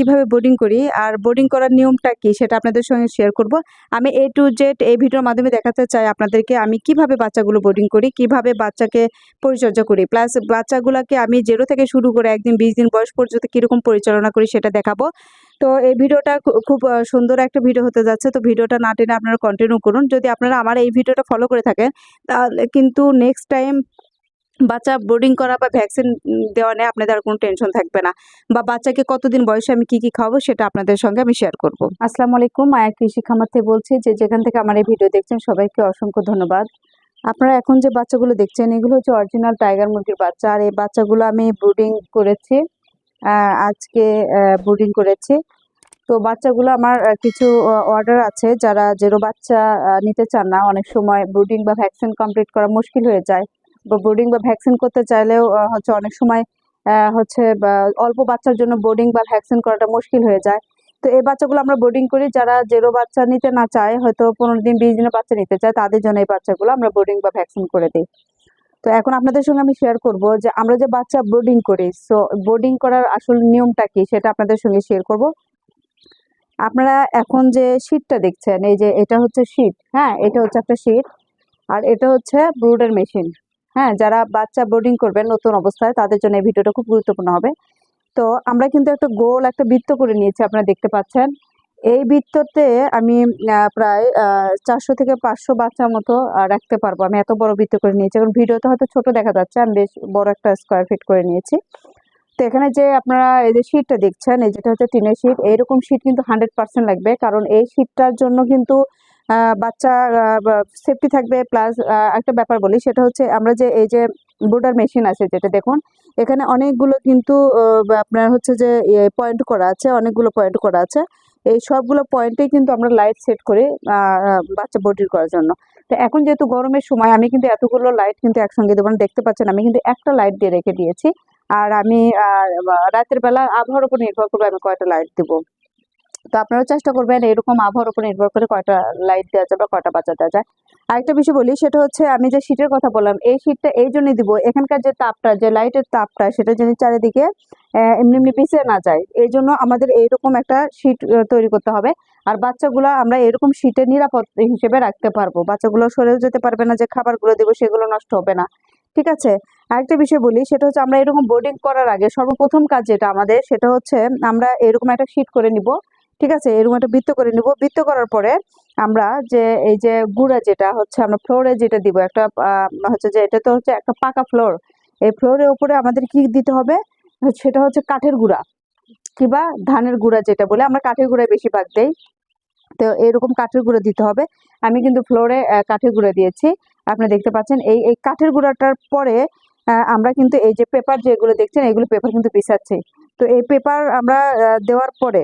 কীভাবে বোর্ডিং করি আর বোর্ডিং করার নিয়মটা কি সেটা আপনাদের সঙ্গে শেয়ার করব। আমি এ টু জেড এই ভিডিওর মাধ্যমে দেখাতে চাই আপনাদেরকে আমি কীভাবে বাচ্চাগুলো বোর্ডিং করি, কীভাবে বাচ্চাকে পরিচর্যা করি। প্লাস বাচ্চাগুলোকে আমি জেরো থেকে শুরু করে একদিন বিশ দিন বয়স পর্যন্ত কীরকম পরিচালনা করি সেটা দেখাবো। তো এই ভিডিওটা খুব সুন্দর একটা ভিডিও হতে যাচ্ছে। তো ভিডিওটা না টেনে আপনারা কন্টিনিউ করুন। যদি আপনারা আমার এই ভিডিওটা ফলো করে থাকেন, তাহলে কিন্তু নেক্সট টাইম বাচ্চা বোর্ডিং করা বা ভ্যাকসিন দেওয়া নিয়ে আপনাদের আর কোনো টেনশন থাকবে না। বা বাচ্চাকে কতদিন বয়সে আমি কি কি খাওয়াবো সেটা আপনাদের সঙ্গে আমি শেয়ার করব। আসসালামু আলাইকুম, মায়া কৃষি থেকে বলছি যে যেখান থেকে আমার এই ভিডিও দেখছেন সবাইকে অসংখ্য ধন্যবাদ। আপনারা এখন যে বাচ্চাগুলো দেখছেন, এগুলো হচ্ছে অরিজিনাল টাইগার মুরগির বাচ্চা। আর এই বাচ্চাগুলো আমি ব্রুডিং করেছি আজকে ব্রুডিং করেছি। তো বাচ্চাগুলো আমার কিছু অর্ডার আছে। যারা জেরো বাচ্চা নিতে চান না, অনেক সময় ব্রুডিং বা ভ্যাকসিন কমপ্লিট করা মুশকিল হয়ে যায়। বোর্ডিং বা ভ্যাকসিন করতে চাইলেও হচ্ছে অনেক সময় হচ্ছে অল্প বাচ্চার জন্য বোর্ডিং বা ভ্যাকসিন করাটা মুশকিল হয়ে যায়। তো এই বাচ্চাগুলো আমরা বোর্ডিং করি, যারা জেরো বাচ্চা নিতে না চায়, হয়তো পনেরো দিন, বিশ দিনের বাচ্চা নিতে চায়, তাদের জন্য এই বাচ্চাগুলো আমরা বোর্ডিং বা ভ্যাকসিন করে দিই। তো এখন আপনাদের সঙ্গে আমি শেয়ার করব যে, আমরা যে বাচ্চা বোর্ডিং করি সো বোর্ডিং করার আসল নিয়মটা কি, সেটা আপনাদের সঙ্গে শেয়ার করব। আপনারা এখন যে শীটটা দেখছেন, এই যে এটা হচ্ছে শীট হ্যাঁ? এটা হচ্ছে একটা শীট আর এটা হচ্ছে ব্রুডের মেশিন হ্যাঁ যারা বাচ্চা বোর্ডিং করবেন নতুন অবস্থায়, তাদের জন্য এই ভিডিওটা খুব গুরুত্বপূর্ণ হবে। তো আমরা কিন্তু একটা গোল একটা বৃত্ত করে নিয়েছি, আপনারা দেখতে পাচ্ছেন। এই বৃত্ততে আমি প্রায় চারশো থেকে পাঁচশো বাচ্চার মতো রাখতে পারব। আমি এত বড় বৃত্ত করে নিয়েছি। এখন ভিডিওতে হয়তো ছোট দেখা যাচ্ছে, আমি বেশ বড় একটা স্কোয়ার ফিট করে নিয়েছি। তো এখানে যে আপনারা এই যে শীটটা দেখছেন, এই যেটা হচ্ছে টিনের শীট এইরকম শীট কিন্তু হান্ড্রেড পার্সেন্ট লাগবে। কারণ এই শীটটার জন্য কিন্তু বাচ্চা সেফটি থাকবে প্লাস একটা ব্যাপার বলি, সেটা হচ্ছে আমরা যে, এই যে বোর্ডার মেশিন আছে, যেটা দেখুন, এখানে অনেকগুলো কিন্তু আপনার হচ্ছে যে পয়েন্ট করা আছে, অনেকগুলো পয়েন্ট করা আছে। এই সবগুলো পয়েন্টেই কিন্তু আমরা লাইট সেট করি বাচ্চা বোর্ডিং করার জন্য। তো এখন যেহেতু গরমের সময়, আমি কিন্তু এতগুলো লাইট কিন্তু একসঙ্গে দেবো দেখতে পাচ্ছেন, আমি কিন্তু একটা লাইট দিয়ে রেখে দিয়েছি। আর আমি রাতের বেলা আবহাওয়ার উপর নির্ভর করবে, আমি কয়টা লাইট দিব। তো আপনারাও চেষ্টা করবেন এরকম আবহাওয়ার উপর নির্ভর করে কয়টা লাইট দেওয়া যায় বা কয়টা বাচ্চা দেওয়া যায়। আরেকটা বিষয় বলি, সেটা হচ্ছে আমি যে শীটের কথা বললাম, এই শীটটা এই জন্যই দিব, এখানকার যে তাপটা, যে লাইটের তাপটা, সেটা যেন চারিদিকে এমনি এমনি পিছিয়ে না যায়। এই জন্য আমাদের এইরকম একটা শীট তৈরি করতে হবে। আর বাচ্চাগুলো আমরা এরকম শীটের নিরাপদ হিসেবে রাখতে পারব। বাচ্চাগুলো সরেও যেতে পারবে না যে খাবারগুলো দেবো, সেগুলো নষ্ট হবে না। ঠিক আছে? আরেকটা বিষয় বলি, সেটা হচ্ছে আমরা এরকম বোর্ডিং করার আগে সর্বপ্রথম কাজ যেটা আমাদের, সেটা হচ্ছে আমরা এরকম একটা শীট করে নিব। ঠিক আছে এরকম একটা বৃত্ত করে নিব। বৃত্ত করার পরে আমরা যে, এই যে গুঁড়া যেটা হচ্ছে, আমরা ফ্লোরে যেটা দিব, একটা হচ্ছে যে, এটা তো হচ্ছে একটা পাকা ফ্লোর এই ফ্লোরের উপরে আমাদের কি দিতে হবে? সেটা হচ্ছে কাঠের গুঁড়া কিংবা ধানের গুঁড়া যেটা বলে, আমরা কাঠের গুঁড়ায় বেশিরভাগ দেই। তো এরকম কাঠের গুঁড়ো দিতে হবে। আমি কিন্তু ফ্লোরে কাঠের গুঁড়ো দিয়েছি। আপনি দেখতে পাচ্ছেন, এই এই কাঠের গুঁড়াটার পরে আমরা কিন্তু এই যে পেপার যেগুলো দেখছেন, এগুলো পেপার কিন্তু বিছাচ্ছি তো এই পেপার আমরা দেওয়ার পরে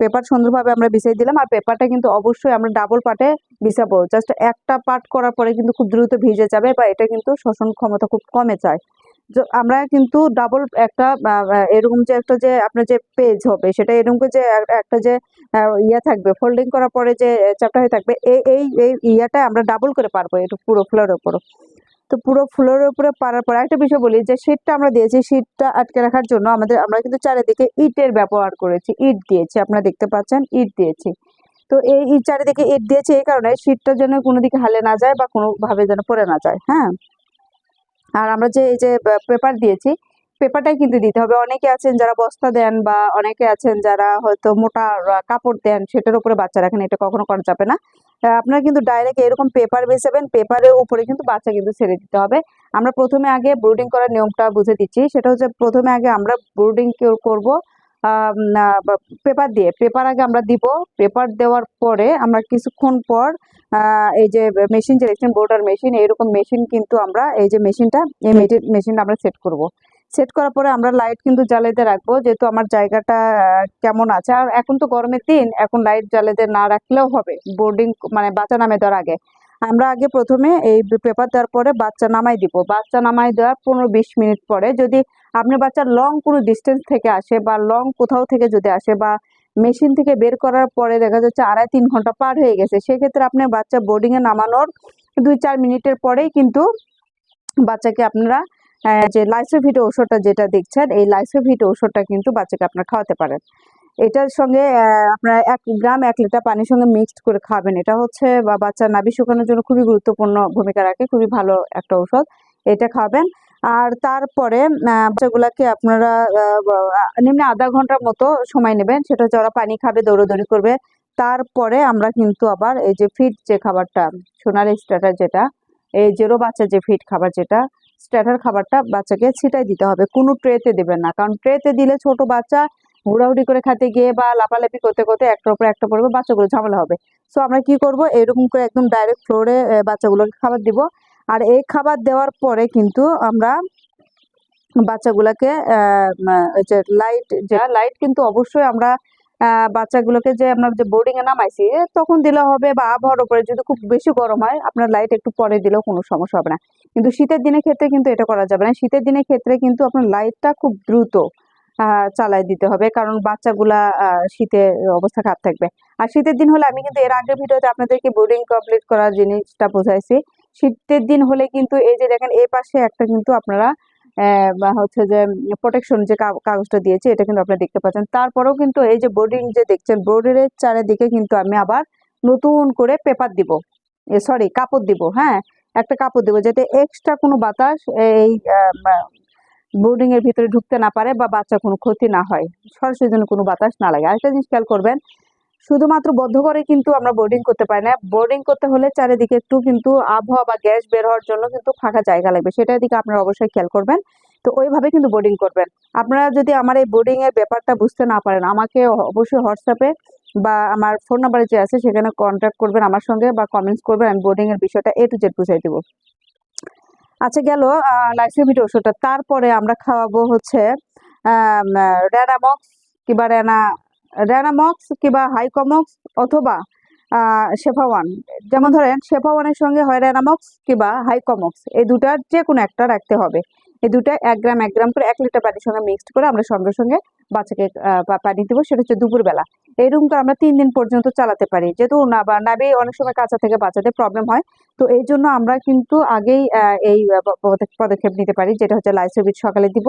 পেপার সুন্দরভাবে আমরা বিছিয়ে দিলাম, আর পেপারটা কিন্তু অবশ্যই আমরা ডাবল পার্টে বিছাবো। জাস্ট একটা পার্ট করার পরে কিন্তু খুব দ্রুত ভিজে যাবে বা এটা কিন্তু শোষণ ক্ষমতা খুব কমে যায়। আমরা কিন্তু ডাবল একটা এরকম যে একটা যে আপনার যে পেজ হবে, সেটা এরকম যে একটা যে ইয়া থাকবে ফোল্ডিং করার পরে যে চ্যাপটা হয়ে থাকবে এই এই ইয়াটা আমরা ডাবল করে পারব, এটা পুরো ফ্লোর উপর তো পুরো ফ্লোরের উপরে পারার পরে একটা বিষয় বলি যে শীটটা আমরা দিয়েছি শীটটা আটকে রাখার জন্য আমাদের, আমরা কিন্তু চারিদিকে ইটের ব্যবহার করেছি, ইট দিয়েছি, আপনারা দেখতে পাচ্ছেন ইট দিয়েছি। তো এই ইট চারিদিকে ইট দিয়েছি এই কারণে শীটটা যেন কোনো দিকে হালে না যায় বা কোনোভাবে যেন পড়ে না যায় হ্যাঁ? আর আমরা যে, এই যে পেপার দিয়েছি, পেপারটাই কিন্তু দিতে হবে। অনেকে আছেন যারা বস্তা দেন বা অনেকে আছেন যারা হয়তো মোটা কাপড় দেন, সেটার উপরে বাচ্চা রাখেন এটা কখনো করা যাবে না। আপনারা কিন্তু ডাইরেক্ট এরকম পেপার বেসাবেন পেপারের উপরে কিন্তু বাচ্চা কিন্তু ছেড়ে দিতে হবে। আমরা প্রথমে আগে ব্রুডিং করার নিয়মটা বুঝে দিচ্ছি। সেটা হচ্ছে প্রথমে আগে আমরা ব্রুডিং করব পেপার দিয়ে। পেপার আগে আমরা দিব। পেপার দেওয়ার পরে আমরা কিছুক্ষণ পর এই যে মেশিন যে দেখছেন বোর্ডার মেশিন এরকম মেশিন কিন্তু আমরা, এই যে মেশিনটা এই মেশিনটা আমরা সেট করব। সেট করার পরে আমরা লাইট কিন্তু জ্বালাইতে রাখব, যেহেতু আমার জায়গাটা কেমন আছে। আর এখন তো গরমের দিন, এখন লাইট জ্বালাইতে না রাখলেও হবে বোর্ডিং মানে বাচ্চা নামে দেওয়ার আগে। আমরা আগে প্রথমে এই পেপার দেওয়ার পরে বাচ্চা নামাই দিব। বাচ্চা নামাই দেওয়ার পনেরো বিশ মিনিট পরে যদি আপনার বাচ্চা লং কোনো ডিস্টেন্স থেকে আসে বা লং কোথাও থেকে যদি আসে বা মেশিন থেকে বের করার পরে দেখা যাচ্ছে আড়াই তিন ঘণ্টা পার হয়ে গেছে, সেক্ষেত্রে আপনার বাচ্চা বোর্ডিংয়ে নামানোর দুই চার মিনিটের পরেই কিন্তু বাচ্চাকে আপনারা যে লাইসোভিট ঔষধটা যেটা দেখছেন, এই লাইসোভিট ঔষধটা কিন্তু বাচ্চাকে আপনার খাওয়াতে পারেন। এটার সঙ্গে আপনার এক গ্রাম এক লিটার পানির সঙ্গে মিক্সড করে খাবেন। এটা হচ্ছে, বা বাচ্চার নাভি শুকানোর জন্য খুবই গুরুত্বপূর্ণ ভূমিকা রাখে, খুবই ভালো একটা ঔষধ। এটা খাবেন। আর তারপরে বাচ্চাগুলাকে আপনারা নিম্নে আধা ঘণ্টার মতো সময় নেবেন। সেটা হচ্ছে ওরা পানি খাবে, দৌড়াদৌড়ি করবে। তারপরে আমরা কিন্তু আবার এই যে ফিড যে খাবারটা সোনালি স্টার্টার যেটা, এই জেরো বাচ্চা যে ফিড খাবার যেটা স্টার্টার খাবারটা বাচ্চাকে ছিটাই দিতে হবে। কোনো ট্রেতে দেবেন না। কারণ ট্রেতে দিলে ছোট বাচ্চা হুড়াহুড়ি করে খেতে গিয়ে বা লাপালাপি করতে করতে একটার উপর একটা পড়বে, বাচ্চাগুলো ঝামেলা হবে। সো আমরা কি করব? এরকম করে একদম ডাইরেক্ট ফ্লোরে বাচ্চাগুলোকে খাবার দিব। আর এই খাবার দেওয়ার পরে কিন্তু আমরা বাচ্চাগুলোকে লাইট যা লাইট কিন্তু অবশ্যই আমরা বাচ্চাগুলোকে যে আমরা যে বোর্ডিং এ নামাইছি তখন দিলে হবে বা আবহাওয়ার উপরে যদি খুব বেশি গরম হয় আপনার লাইট একটু পরে দিলেও কোনো সমস্যা হবে না। কিন্তু শীতের দিনের ক্ষেত্রে কিন্তু এটা করা যাবে না। শীতের দিনের ক্ষেত্রে কিন্তু আপনার লাইটটা খুব দ্রুত চালাই দিতে হবে। কারণ বাচ্চাগুলা আহ, শীতে অবস্থা খারাপ থাকবে। আর শীতের দিন হলে আমি কিন্তু এর আগের ভিডিওতে আপনাদেরকে বোর্ডিং কমপ্লিট করার জিনিসটা বোঝাইছি। শীতের দিন হলে কিন্তু এই যে দেখেন এই পাশে একটা কিন্তু আপনারা বা হচ্ছে যে প্রোটেকশন যে কাগজটা দিয়েছে, এটা কিন্তু আপনারা দেখতে পাচ্ছেন। তারপরেও কিন্তু এই যে বোর্ডিং যে দেখছেন বোর্ডের চারিদিকে কিন্তু আমি আবার নতুন করে পেপার দিব। সরি কাপড় দিব হ্যাঁ? একটা কাপড় দিব যাতে এক্সট্রা কোনো বাতাস এই বোর্ডিং এর ভিতরে ঢুকতে না পারে বা বাচ্চা কোনো ক্ষতি না হয়। সরাসরি যেন কোনো বাতাস না লাগে। আরেকটা জিনিস খেয়াল করবেন শুধুমাত্র বদ্ধ করে কিন্তু আমরা বোর্ডিং করতে পারি না। বোর্ডিং করতে হলে চারিদিকে একটু কিন্তু আবহাওয়া বা গ্যাস বের হওয়ার জন্য কিন্তু ফাঁকা জায়গা লাগবে। সেটার দিকে আপনারা অবশ্যই খেয়াল করবেন। তো ওইভাবে কিন্তু বোর্ডিং করবেন। আপনারা যদি আমার এই বোর্ডিং এর ব্যাপারটা বুঝতে না পারেন, আমাকে অবশ্যই হোয়াটসঅ্যাপে বা আমার ফোন নাম্বারে যে আছে, সেখানে কন্ট্যাক্ট করবেন আমার সঙ্গে বা কমেন্টস করবেন, আমি বোর্ডিং এর বিষয়টা এ টু জেড বুঝাই দেবো। আচ্ছা গেল লাইসোমিট ওষুধটা তারপরে আমরা খাওয়াবো হচ্ছে র্যানামক্স কিংবা র্যানা র্যানামক্স কিংবা হাইকমক্স অথবা শেফাওয়ান। যেমন ধরেন, শেফাওয়ানের সঙ্গে হয় র্যানামক্স কিংবা হাইকমক্স। এই দুটার যে কোনো একটা রাখতে হবে। এই দুটা এক গ্রাম এক গ্রাম করে এক লিটার পানির সঙ্গে মিক্সড করে আমরা সঙ্গে সঙ্গে বাচ্চাকে পানি দেবো। সেটা হচ্ছে দুপুরবেলা। এইরকম করে আমরা তিন দিন পর্যন্ত চালাতে পারি। যেহেতু না নাবি অনেক সময় কাঁচা থেকে বাচ্চাদের প্রবলেম হয়। তো এই জন্য আমরা কিন্তু আগেই এই পদক্ষেপ নিতে পারি। যেটা হচ্ছে লাইসোবিট সকালে দিব,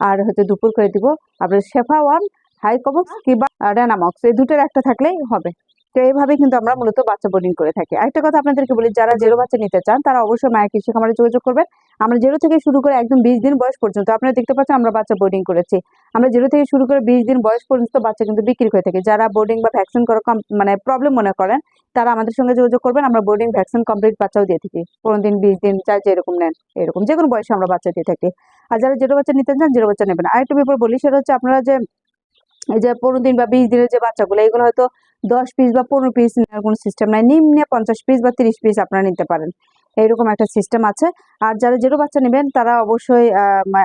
আর হচ্ছে দুপুর করে দিব। আপনার শেফা ওয়ান হাইকমক্স কিংবা রেনামক্স, এই দুটোর একটা থাকলেই হবে। তো এইভাবে কিন্তু আমরা মূলত বাচ্চা বোর্ডিং করে থাকি। আরেকটা কথা আপনাদেরকে বলি, যারা জিরো বাচ্চা নিতে চান, তারা অবশ্যই মায়ের কৃষি খামারে যোগাযোগ করবেন। আমরা জেরো থেকে শুরু করে একদম বিশ দিন বয়স পর্যন্ত, আপনারা দেখতে পাচ্ছেন আমরা বাচ্চা বোর্ডিং করেছি। আমরা জেরো থেকে শুরু করে বিশ দিন বয়স পর্যন্ত বাচ্চা কিন্তু বিক্রি করে থাকি। যারা বোর্ডিং বা ভ্যাকসিন করা মানে প্রবলেম মনে করেন, তারা আমাদের সঙ্গে যোগাযোগ করবেন। আমরা বোর্ডিং ভ্যাকসিন কমপ্লিট বাচ্চাও দিয়ে থাকি। পনেরো দিন বিশ দিন চার যেরকম নেন, এরকম। যে কোনো বয়সে আমরা বাচ্চা দিয়ে থাকি। আর যারা জিরো বাচ্চা নিতে চান জিরো বাচ্চা নেবেন। আরেকটা ব্যাপার বলি, সেটা হচ্ছে আপনারা যে এই যে পনেরো দিন বা বিশ দিনের যে বাচ্চাগুলো, এগুলো হয়তো দশ পিস বা পনেরো পিস নেওয়ার কোনো সিস্টেম নাই। নিম্নে পঞ্চাশ পিস বা তিরিশ পিস আপনারা নিতে পারেন। এইরকম একটা সিস্টেম আছে। আর যারা যেরো বাচ্চা নেবেন, তারা অবশ্যই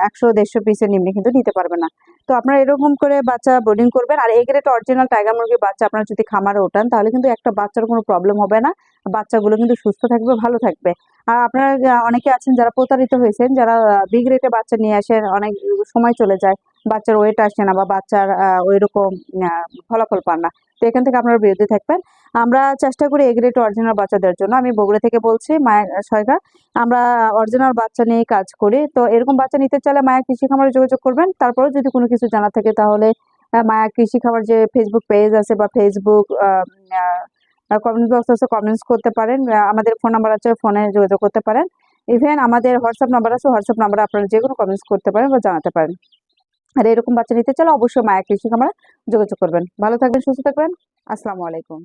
একশো দেড়শো পিসের নিম্নে কিন্তু নিতে পারবে না। তো আপনারা এরকম করে বাচ্চা বোর্ডিং করবেন। আর এই গ্রেড অরিজিনাল টাইগার মুরগির বাচ্চা আপনারা যদি খামারে ওঠান, তাহলে কিন্তু একটা বাচ্চার কোনো প্রবলেম হবে না। বাচ্চাগুলো কিন্তু সুস্থ থাকবে, ভালো থাকবে। আর আপনারা অনেকে আছেন যারা প্রতারিত হয়েছেন, যারা বিগ রেটে বাচ্চা নিয়ে আসেন, অনেক সময় চলে যায়। বাচ্চার ওয়েট আসে না বা বাচ্চার ওই রকম ফলাফল পান না। তো এখান থেকে আপনারা বিরতি থাকবেন। আমরা চেষ্টা করি এ গ্রেড অরিজিনাল বাচ্চা দেওয়ার জন্য। আমি বগুড়া থেকে বলছি মায়ের সরকার আমরা অরিজিনাল বাচ্চা নিয়ে কাজ করি। তো এরকম বাচ্চা নিতে চাইলে মায়া কৃষি খামারে যোগাযোগ করবেন। তারপরেও যদি কোনো কিছু জানা থাকে তাহলে মায়া কৃষি খামার যে ফেসবুক পেজ আছে বা ফেসবুক কমেন্ট বক্স আছে কমেন্টস করতে পারেন। আমাদের ফোন নাম্বার আছে ফোনে যোগাযোগ করতে পারেন। ইভেন আমাদের হোয়াটসঅ্যাপ নাম্বার আছে হোয়াটসঅ্যাপ নাম্বারে আপনারা যে কোনো কমেন্টস করতে পারেন বা জানাতে পারেন। আর এরকম বাচ্চা নিতে চাইলে অবশ্যই মায়া কৃষি আমরা যোগাযোগ করবেন। ভালো থাকবেন, সুস্থ থাকবেন। আসসালামু আলাইকুম।